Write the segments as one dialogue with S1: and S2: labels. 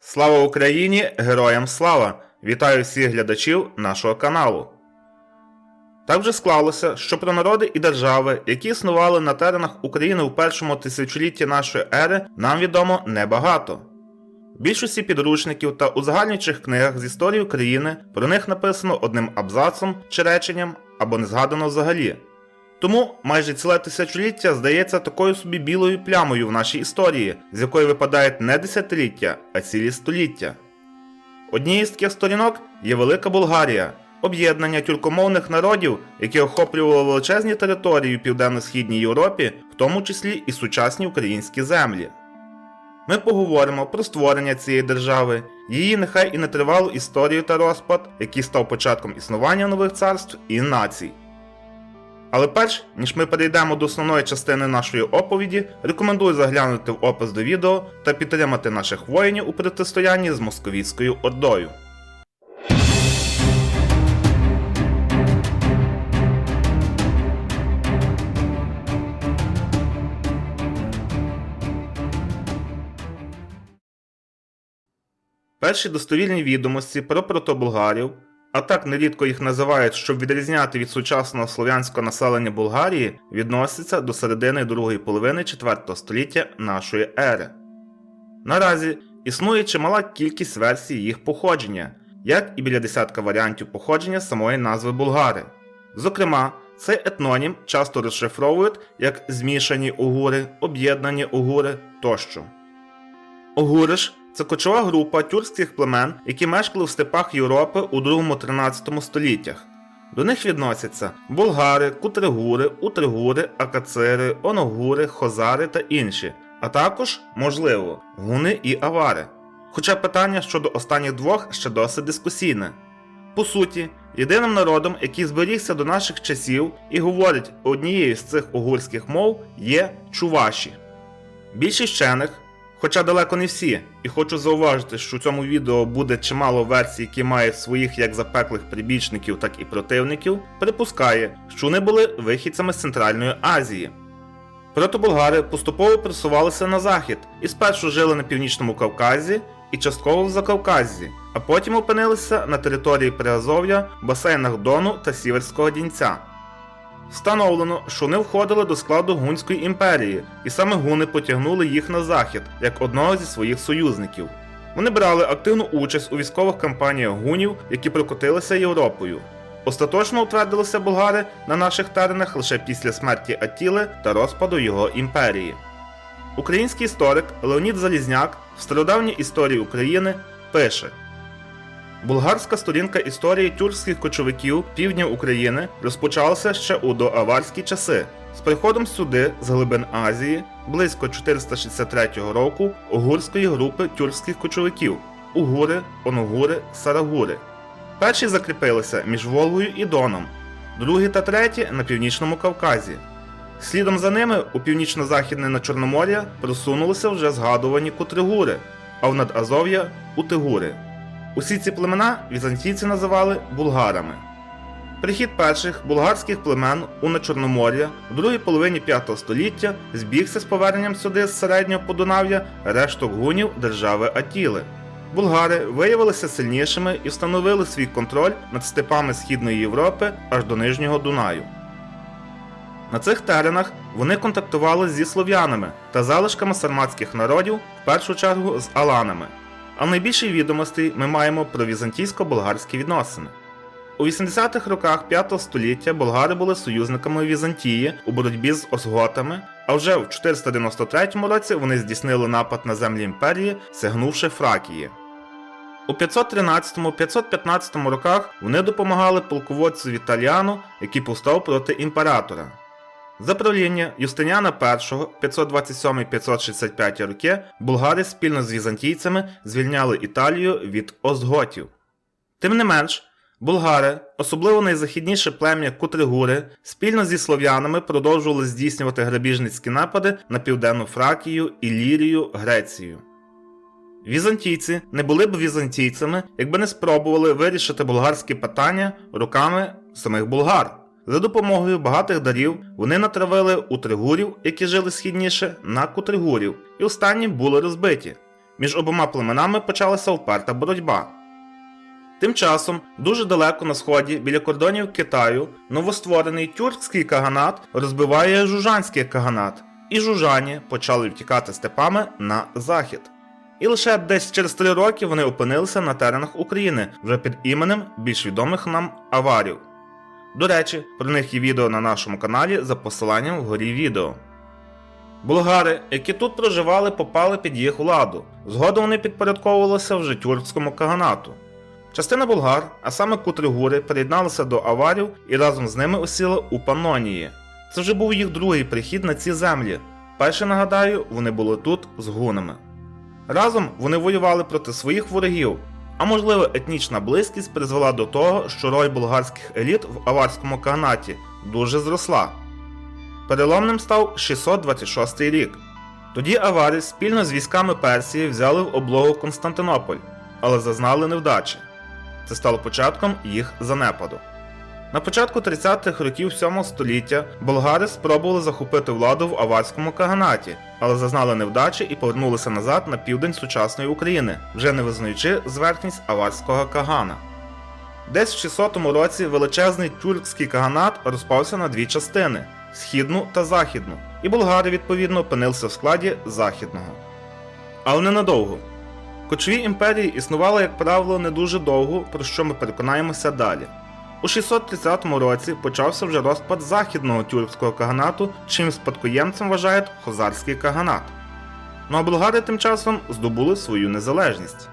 S1: Слава Україні! Героям слава! Вітаю всіх глядачів нашого каналу. Так вже склалося, що про народи і держави, які існували на теренах України у першому тисячолітті нашої ери, нам відомо небагато. В більшості підручників та узагальнюючих книгах з історії України про них написано одним абзацом чи реченням або не згадано взагалі. Тому майже ціле тисячоліття здається такою собі білою плямою в нашій історії, з якої випадають не десятиліття, а цілі століття. Однією з таких сторінок є Велика Болгарія, об'єднання тюркомовних народів, яке охоплювало величезні території у південно-східній Європі, в тому числі і сучасні українські землі. Ми поговоримо про створення цієї держави, її нехай і нетривалу історію та розпад, який став початком існування нових царств і націй. Але перш ніж ми перейдемо до основної частини нашої оповіді, рекомендую заглянути в опис до відео та підтримати наших воїнів у протистоянні з московійською ордою. Перші достовірні відомості про протобулгарів, а так нерідко їх називають, щоб відрізняти від сучасного слов'янського населення Болгарії, відносяться до середини другої половини 4 століття нашої ери. Наразі існує чимала кількість версій їх походження, як і біля десятка варіантів походження самої назви Булгари. Зокрема, цей етнонім часто розшифровують як змішані угури, об'єднані угури тощо. Огуриш це кочова група тюркських племен, які мешкали в степах Європи у 2-13 століттях. До них відносяться болгари, кутригури, утригури, акацири, оногури, хозари та інші, а також, можливо, гуни і авари. Хоча питання щодо останніх двох ще досить дискусійне. По суті, єдиним народом, який зберігся до наших часів і говорить однією з цих угурських мов, є чуваші. Більшість вчених, хоча далеко не всі, і хочу зауважити, що у цьому відео буде чимало версій, які мають своїх як запеклих прибічників, так і противників, припускає, що вони були вихідцями з Центральної Азії. Протобулгари поступово просувалися на захід і спершу жили на північному Кавказі і частково в Закавказі, а потім опинилися на території Приазов'я, басейнах Дону та Сіверського Дінця. Встановлено, що вони входили до складу Гунської імперії, і саме гуни потягнули їх на захід як одного зі своїх союзників. Вони брали активну участь у військових кампаніях гунів, які прокотилися Європою. Остаточно утвердилися болгари на наших теренах лише після смерті Аттіли та розпаду його імперії. Український історик Леонід Залізняк в стародавній історії України пише. Булгарська сторінка історії тюркських кочовиків півдня України розпочалася ще у доаварські часи. З приходом сюди з глибин Азії близько 463 року угурської групи тюркських кочовиків угури, оногури, сарагури. Перші закріпилися між Волгою і Доном, другі та треті на північному Кавказі. Слідом за ними у північно-західне на Чорномор'я просунулися вже згадувані Кутригури, а в Надазов'я Утигури. Усі ці племена візантійці називали булгарами. Прихід перших булгарських племен у Начорномор'я у другій половині 5 століття збігся з поверненням сюди з середнього Подунав'я решток гунів держави Атіли. Булгари виявилися сильнішими і встановили свій контроль над степами Східної Європи аж до Нижнього Дунаю. На цих теренах вони контактували зі слов'янами та залишками сарматських народів, в першу чергу з аланами. А в найбільшій відомості ми маємо про візантійсько-болгарські відносини. У 80-х роках 5 століття болгари були союзниками Візантії у боротьбі з осготами, а вже в 493 році вони здійснили напад на землі імперії, сягнувши Фракії. У 513-515 роках вони допомагали полководцю Віталіану, який повстав проти імператора. За правління Юстиніана І 527-565 роки булгари спільно з візантійцями звільняли Італію від озготів. Тим не менш, булгари, особливо найзахідніше плем'я Кутригури, спільно зі слов'янами продовжували здійснювати грабіжницькі напади на південну Фракію, Ілірію, Грецію. Візантійці не були б візантійцями, якби не спробували вирішити болгарські питання руками самих булгар. За допомогою багатих дарів вони натравили утригурів, які жили східніше, на кутригурів, і останні були розбиті. Між обома племенами почалася вперта боротьба. Тим часом, дуже далеко на сході, біля кордонів Китаю, новостворений тюркський каганат розбиває жужанський каганат, і жужані почали втікати степами на захід. І лише десь через три роки вони опинилися на теренах України вже під іменем більш відомих нам аварів. До речі, про них є відео на нашому каналі за посиланням вгорі відео. Болгари, які тут проживали, попали під їх владу. Згодом вони підпорядковувалися вже тюркському каганату. Частина болгар, а саме кутригури, приєдналися до аварів і разом з ними осіли у Панонії. Це вже був їх другий прихід на ці землі. Перше нагадаю, вони були тут з гунами. Разом вони воювали проти своїх ворогів, а можливо етнічна близькість призвела до того, що роль болгарських еліт в аварському каганаті дуже зросла. Переломним став 626 рік. Тоді авари спільно з військами Персії взяли в облогу Константинополь, але зазнали невдачі. Це стало початком їх занепаду. На початку 30-х років 7 століття болгари спробували захопити владу в аварському каганаті, але зазнали невдачі і повернулися назад на південь сучасної України, вже не визнаючи зверхність аварського кагана. Десь в 600 році величезний тюркський каганат розпався на дві частини східну та західну, і болгари відповідно опинилися в складі західного. Але ненадовго. Кочові імперії існували, як правило, не дуже довго, про що ми переконаємося далі. У 630 році почався вже розпад західного тюркського каганату, чим спадкоємцем вважають хозарський каганат. Ну а болгари тим часом здобули свою незалежність.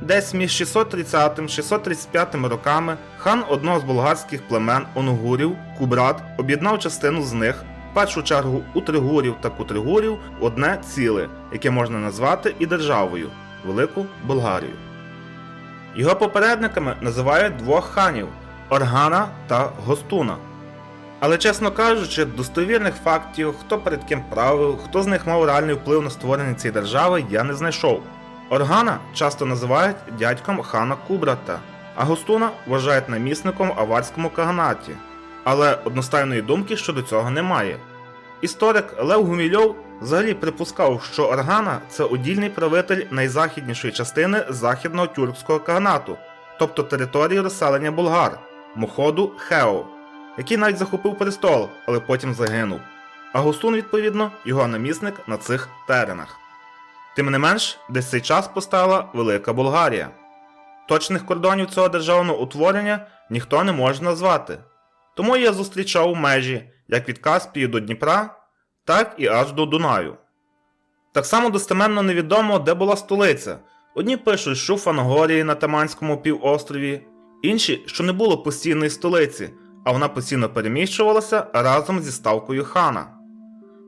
S1: Десь між 630 635 роками хан одного з болгарських племен Онгурів, Кубрат, об'єднав частину з них, в першу чергу утригурів та кутригурів, одне ціле, яке можна назвати і державою Велику Болгарію. Його попередниками називають двох ханів Органа та Гостуна. Але, чесно кажучи, достовірних фактів, хто перед ким правив, хто з них мав реальний вплив на створення цієї держави, я не знайшов. Органа часто називають дядьком хана Кубрата, а Гостуна вважають намісником в аварському каганаті. Але одностайної думки щодо цього немає. Історик Лев Гумільов взагалі припускав, що Органа це одільний правитель найзахіднішої частини західного тюркського каганату, тобто території розселення болгар, Моходу Хео, який навіть захопив престол, але потім загинув. А Гостун, відповідно, його намісник на цих теренах. Тим не менш, десь цей час постала Велика Болгарія. Точних кордонів цього державного утворення ніхто не може назвати. Тому я зустрічав межі як від Каспії до Дніпра, так і аж до Дунаю. Так само достеменно невідомо, де була столиця. Одні пишуть, що в Фанагорії на Таманському півострові, інші, що не було постійної столиці, а вона постійно переміщувалася разом зі ставкою хана.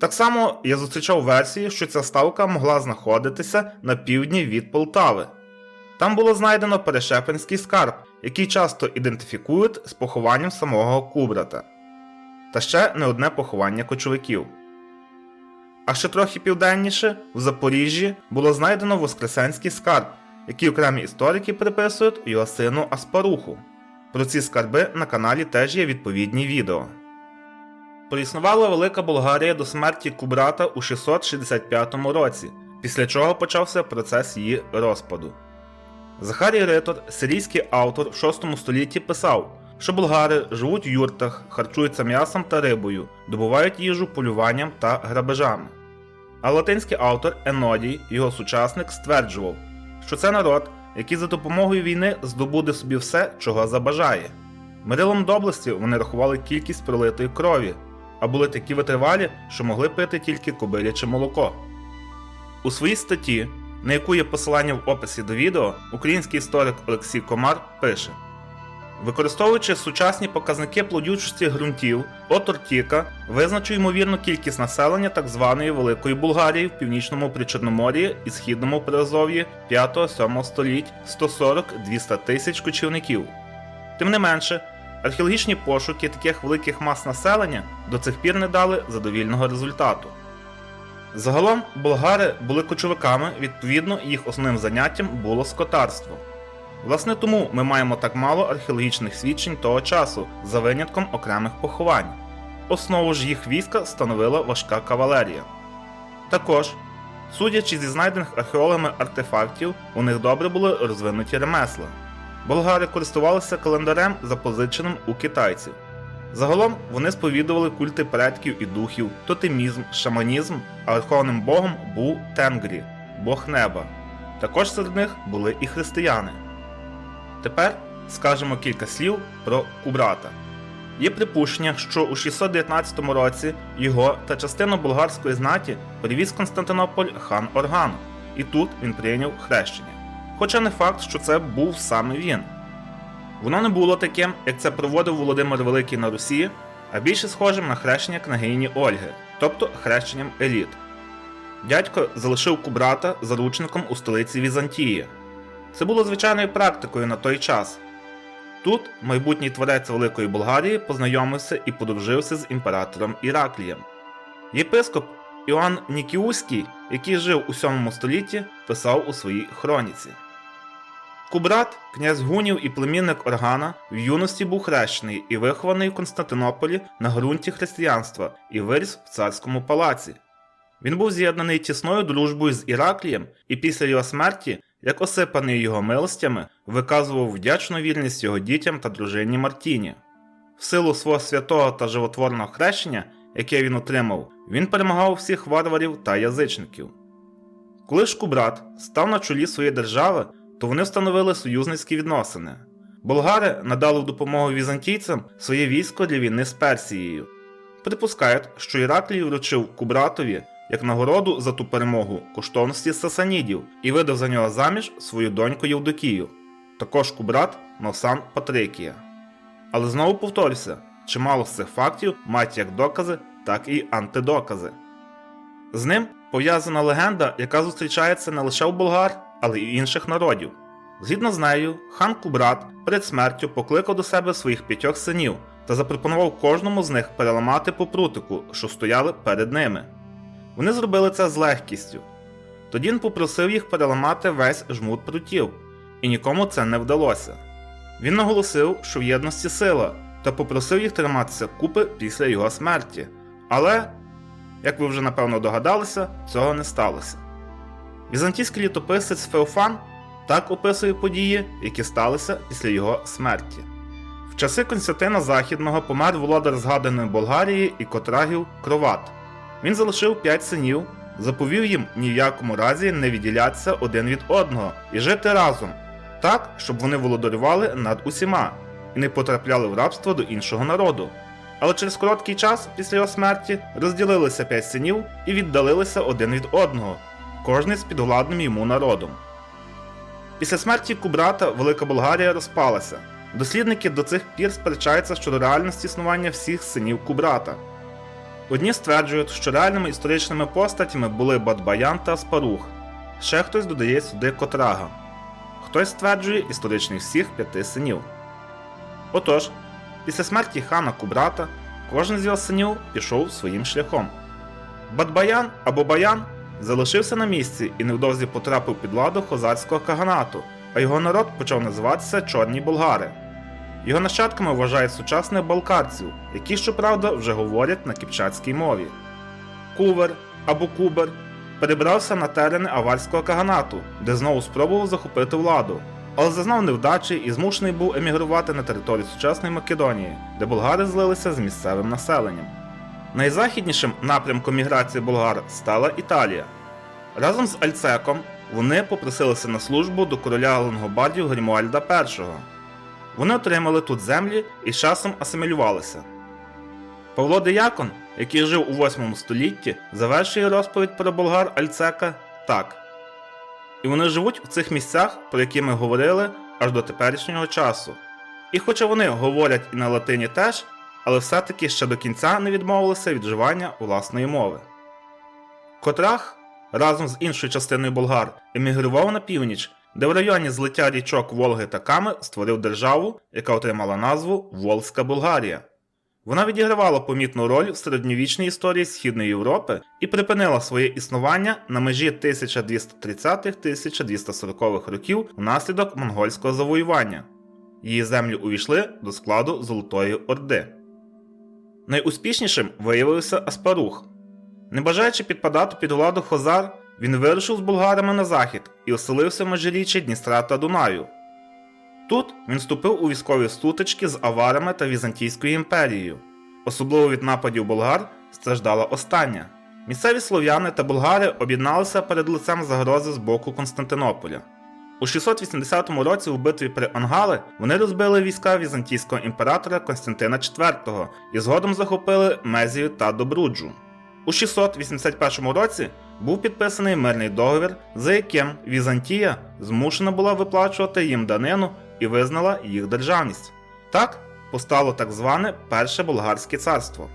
S1: Так само я зустрічав версії, що ця ставка могла знаходитися на півдні від Полтави. Там було знайдено перешепенський скарб, який часто ідентифікують з похованням самого Кубрата, та ще не одне поховання кочовиків. А ще трохи південніше, в Запоріжжі, було знайдено Воскресенський скарб, який окремі історики приписують його сину Аспаруху. Про ці скарби на каналі теж є відповідні відео. Проіснувала Велика Болгарія до смерті Кубрата у 665 році, після чого почався процес її розпаду. Захарій Ритор, сирійський автор в 6 столітті писав, що болгари живуть в юртах, харчуються м'ясом та рибою, добувають їжу полюванням та грабежами. А латинський автор Енодій, його сучасник, стверджував, що це народ, який за допомогою війни здобуде собі все, чого забажає. Мирилом доблесті вони рахували кількість пролитої крові, а були такі витривалі, що могли пити тільки кобиляче молоко. У своїй статті, на яку є посилання в описі до відео, український історик Олексій Комар пише: Використовуючи сучасні показники плодючості ґрунтів, Отор Тіка визначив ймовірну кількість населення так званої Великої Булгарії в північному Причорномор'ї і східному Приазов'ї 5-7 століть 140-200 тисяч кочівників. Тим не менше, археологічні пошуки таких великих мас населення до цих пір не дали задовільного результату. Загалом болгари були кочовиками, відповідно, їх основним заняттям було скотарство. Власне тому ми маємо так мало археологічних свідчень того часу, за винятком окремих поховань. Основу ж їх війська становила важка кавалерія. Також, судячи зі знайдених археологами артефактів, у них добре були розвинуті ремесла. Болгари користувалися календарем, запозиченим у китайців. Загалом вони сповідували культи предків і духів, тотемізм, шаманізм, а верховним богом був Тенгрі, бог неба. Також серед них були і християни. Тепер скажемо кілька слів про Кубрата. Є припущення, що у 619 році його та частину болгарської знаті привіз Константинополь хан Орган, і тут він прийняв хрещення. Хоча не факт, що це був саме він. Воно не було таким, як це проводив Володимир Великий на Русі, а більше схожим на хрещення княгині Ольги, тобто хрещенням еліт. Дядько залишив Кубрата заручником у столиці Візантії. Це було звичайною практикою на той час. Тут майбутній творець Великої Болгарії познайомився і подружився з імператором Іраклієм. Єпископ Іоанн Нікіуський, який жив у 7 столітті, писав у своїй хроніці. Кубрат, князь гунів і племінник Органа, в юності був хрещений і вихований в Константинополі на ґрунті християнства і виріс в царському палаці. Він був з'єднаний тісною дружбою з Іраклієм і після його смерті, як осипаний його милостями, виказував вдячну вірність його дітям та дружині Мартіні. В силу свого святого та животворного хрещення, яке він отримав, він перемагав всіх варварів та язичників. Коли ж Кубрат став на чолі своєї держави, то вони встановили союзницькі відносини. Болгари надали в допомогу візантійцям своє військо для війни з Персією. Припускають, що Іраклій вручив Кубратові як нагороду за ту перемогу коштовності сасанідів і видав за нього заміж свою доньку Євдокію. Також Кубрат мав сан Патрикія. Але знову повторюся, чимало з цих фактів мають як докази, так і антидокази. З ним пов'язана легенда, яка зустрічається не лише у болгар, але й інших народів. Згідно з нею, хан Кубрат перед смертю покликав до себе своїх п'ятьох синів та запропонував кожному з них переламати по прутику, що стояли перед ними. Вони зробили це з легкістю. Тоді він попросив їх переламати весь жмут прутів, і нікому це не вдалося. Він наголосив, що в єдності сила, та попросив їх триматися купи після його смерті. Але, як ви вже напевно догадалися, цього не сталося. Візантійський літописець Феофан так описує події, які сталися після його смерті. В часи Константина Західного помер володар згаданої Болгарії і Котрагів Кроват. Він залишив п'ять синів, заповів їм ні в якому разі не відділятися один від одного і жити разом, так, щоб вони володарювали над усіма і не потрапляли в рабство до іншого народу. Але через короткий час після його смерті розділилися п'ять синів і віддалилися один від одного, кожний з підвладним йому народом. Після смерті Кубрата Велика Болгарія розпалася. Дослідники до цих пір сперечаються щодо реальності існування всіх синів Кубрата. Одні стверджують, що реальними історичними постатями були Бадбаян та Аспарух, ще хтось додає сюди Котрага. Хтось стверджує історичних всіх п'яти синів. Отож, після смерті хана Кубрата кожен з його синів пішов своїм шляхом. Бадбаян або Баян залишився на місці і невдовзі потрапив під ладу хозарського каганату, а його народ почав називатися Чорні Болгари. Його нащадками вважають сучасних балкарців, які, щоправда, вже говорять на кіпчатській мові. Кувер або Кубер перебрався на терени аварського каганату, де знову спробував захопити владу, але зазнав невдачі і змушений був емігрувати на територію сучасної Македонії, де болгари злилися з місцевим населенням. Найзахіднішим напрямком міграції болгар стала Італія. Разом з Альцеком вони попросилися на службу до короля лонгобардів Грімуальда І. Вони отримали тут землі і з часом асимілювалися. Павло Деякон, який жив у 8 столітті, завершує розповідь про болгар Альцека так. І вони живуть у цих місцях, про які ми говорили аж до теперішнього часу. І хоча вони говорять і на латині теж, але все-таки ще до кінця не відмовилися від вживання власної мови. Котрах разом з іншою частиною болгар емігрував на північ, де в районі злиття річок Волги та Ками створив державу, яка отримала назву Волзька Болгарія. Вона відігравала помітну роль в середньовічній історії Східної Європи і припинила своє існування на межі 1230-1240-х років внаслідок монгольського завоювання. Її землі увійшли до складу Золотої Орди. Найуспішнішим виявився Аспарух. Не бажаючи підпадати під владу Хозар, він вирушив з булгарами на захід і оселився в межиріччі Дністра та Дунаю. Тут він вступив у військові сутички з аварами та Візантійською імперією. Особливо від нападів болгар страждала остання. Місцеві слов'яни та болгари об'єдналися перед лицем загрози з боку Константинополя. У 680 році у битві при Ангали вони розбили війська візантійського імператора Константина IV і згодом захопили Мезію та Добруджу. У 681 році був підписаний мирний договір, за яким Візантія змушена була виплачувати їм данину і визнала їх державність. Так постало так зване Перше Болгарське царство.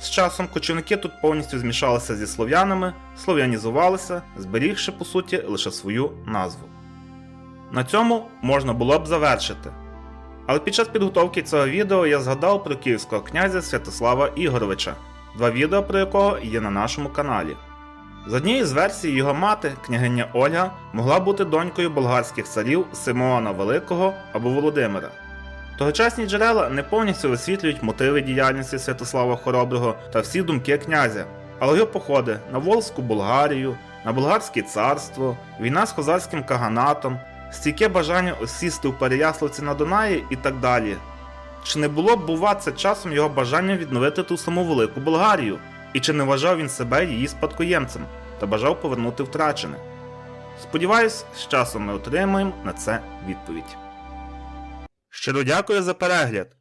S1: З часом кочівники тут повністю змішалися зі слов'янами, слов'янізувалися, зберігши по суті лише свою назву. На цьому можна було б завершити. Але під час підготовки цього відео я згадав про київського князя Святослава Ігоровича, два відео про якого є на нашому каналі. З однієї з версій його мати, княгиня Ольга, могла бути донькою болгарських царів Симеона Великого або Володимира. Тогочасні джерела не повністю висвітлюють мотиви діяльності Святослава Хороброго та всі думки князя, але його походи на Волзьку Болгарію, на Болгарське царство, війна з хозарським каганатом, стійке бажання осісти у Переяславці на Дунаї і так далі. Чи не було б, це часом його бажання відновити ту саму велику Болгарію? І чи не вважав він себе її спадкоємцем та бажав повернути втрачене? Сподіваюсь, з часом ми отримаємо на це відповідь. Щиро дякую за перегляд.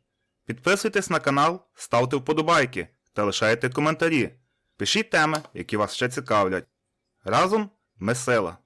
S1: Підписуйтесь на канал, ставте вподобайки та лишайте коментарі. Пишіть теми, які вас ще цікавлять. Разом ми сила.